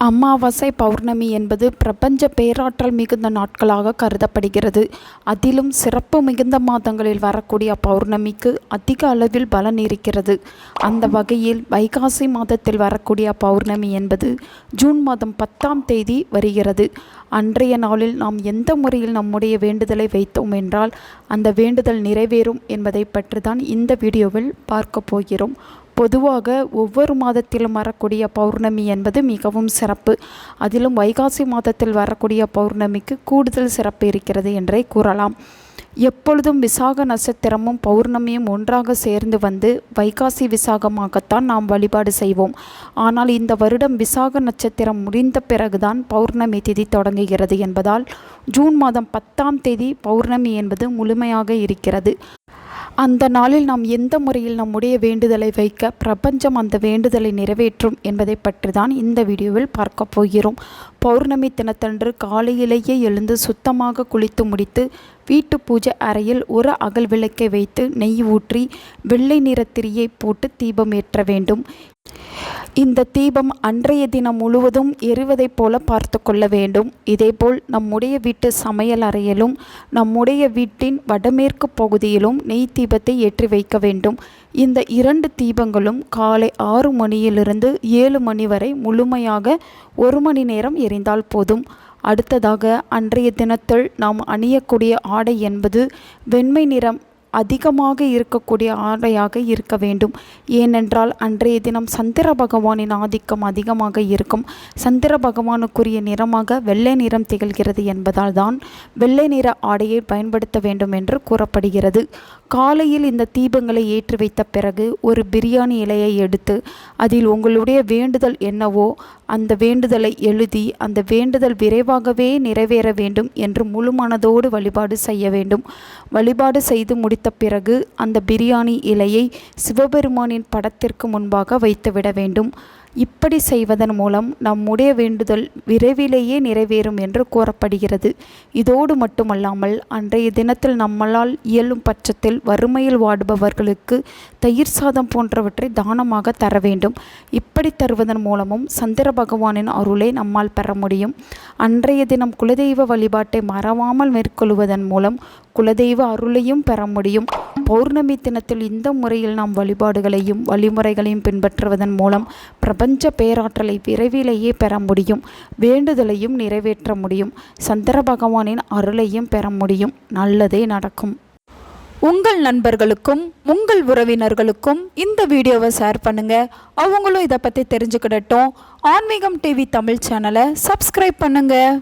அமாவாசை பௌர்ணமி என்பது பிரபஞ்ச பேராற்றல் மிகுந்த நாட்களாக கருதப்படுகிறது. அதிலும் சிறப்பு மிகுந்த மாதங்களில் வரக்கூடிய பௌர்ணமிக்கு அதிக அளவில் பலன் இருக்கிறது. அந்த வகையில் வைகாசி மாதத்தில் வரக்கூடிய பௌர்ணமி என்பது ஜூன் மாதம் பத்தாம் தேதி வருகிறது. அன்றைய நாளில் நாம் எந்த முறையில் நம்முடைய வேண்டுதலை வைத்தோம் என்றால் அந்த வேண்டுதல் நிறைவேறும் என்பதை பற்றி தான் இந்த வீடியோவில் பார்க்க போகிறோம். பொதுவாக ஒவ்வொரு மாதத்திலும் வரக்கூடிய பௌர்ணமி என்பது மிகவும் சிறப்பு. அதிலும் வைகாசி மாதத்தில் வரக்கூடிய பௌர்ணமிக்கு கூடுதல் சிறப்பு இருக்கிறது என்றே கூறலாம். எப்பொழுதும் விசாக நட்சத்திரமும் பௌர்ணமியும் ஒன்றாக சேர்ந்து வந்து வைகாசி விசாகமாகத்தான் நாம் வழிபாடு செய்வோம். ஆனால் இந்த வருடம் விசாக நட்சத்திரம் முடிந்த பிறகுதான் பௌர்ணமி திதி தொடங்குகிறது என்பதால் ஜூன் மாதம் பத்தாம் தேதி பௌர்ணமி என்பது முழுமையாக இருக்கிறது. அந்த நாளில் நாம் எந்த முறையில் நம்முடைய வேண்டுதலை வைக்க பிரபஞ்சம் அந்த வேண்டுதலை நிறைவேற்றும் என்பதை பற்றி தான் இந்த வீடியோவில் பார்க்க போகிறோம். பௌர்ணமி தினத்தன்று காலையிலேயே எழுந்து சுத்தமாக குளித்து முடித்து வீட்டு பூஜை அறையில் ஒரு அகல் விளக்கை வைத்து நெய் ஊற்றி வெள்ளை நிற திரியை போட்டு தீபம் ஏற்ற வேண்டும். இந்த தீபம் அன்றைய தினம் முழுவதும் எரிவதைப் போல பார்த்து கொள்ள வேண்டும். இதேபோல் நம்முடைய வீட்டு சமையல் அறையிலும் நம்முடைய வீட்டின் வடமேற்கு பகுதியிலும் நெய் தீபத்தை ஏற்றி வைக்க வேண்டும். இந்த இரண்டு தீபங்களும் காலை ஆறு மணியிலிருந்து ஏழு மணி வரை முழுமையாக ஒரு மணி நேரம் எரிந்தால் போதும். அடுத்ததாக அன்றைய தினத்தில் நாம் அணியக்கூடிய ஆடை என்பது வெண்மை நிறம் அதிகமாக இருக்கக்கூடிய ஆடையாக இருக்க வேண்டும். ஏனென்றால் அன்றைய தினம் சந்திர பகவானின் ஆதிக்கம் அதிகமாக இருக்கும். சந்திர பகவானுக்குரிய நிறமாக வெள்ளை நிறம் திகழ்கிறது என்பதால் தான் வெள்ளை நிற ஆடையை பயன்படுத்த வேண்டும் என்று கூறப்படுகிறது. காலையில் இந்த தீபங்களை ஏற்றி வைத்த பிறகு ஒரு பிரியாணி இலையை எடுத்து அதில் உங்களுடைய வேண்டுதல் என்னவோ அந்த வேண்டுதலை எழுதி அந்த வேண்டுதல் விரைவாகவே நிறைவேற வேண்டும் என்று முழு மனதோடு வழிபாடு செய்ய வேண்டும். வழிபாடு செய்து முடித்த பிறகு அந்த பிரியாணி இலையை சிவபெருமானின் படத்திற்கு முன்பாக வைத்துவிட வேண்டும். இப்படி செய்வதன் மூலம் நம்முடைய வேண்டுதல் விரைவிலேயே நிறைவேறும் என்று கூறப்படுகிறது. இதோடு மட்டுமல்லாமல் அன்றைய தினத்தில் நம்மளால் இயலும் பட்சத்தில் வறுமையில் வாடுபவர்களுக்கு தயிர் சாதம் போன்றவற்றை தானமாக தர வேண்டும். இப்படி தருவதன் மூலமும் சந்திர பகவானின் அருளை நம்மால் பெற முடியும். அன்றைய தினம் குலதெய்வ வழிபாட்டை மறவாமல் மேற்கொள்வதன் மூலம் குலதெய்வ அருளையும் பெற முடியும். பௌர்ணமி தினத்தில் இந்த முறையில் நாம் வழிபாடுகளையும் வழிமுறைகளையும் பின்பற்றுவதன் மூலம் பிரபஞ்ச பேராற்றலை விரைவிலேயே பெற முடியும் வேண்டுதலையும் நிறைவேற்ற முடியும் சந்திர பகவானின் அருளையும் பெற முடியும். நல்லதே நடக்கும். உங்கள் நண்பர்களுக்கும் உங்கள் உறவினர்களுக்கும் இந்த வீடியோவை ஷேர் பண்ணுங்க. அவங்களும் இதை பற்றி தெரிஞ்சுக்கிடட்டும். ஆன்மீகம் டிவி தமிழ் சேனலை சப்ஸ்கிரைப் பண்ணுங்கள்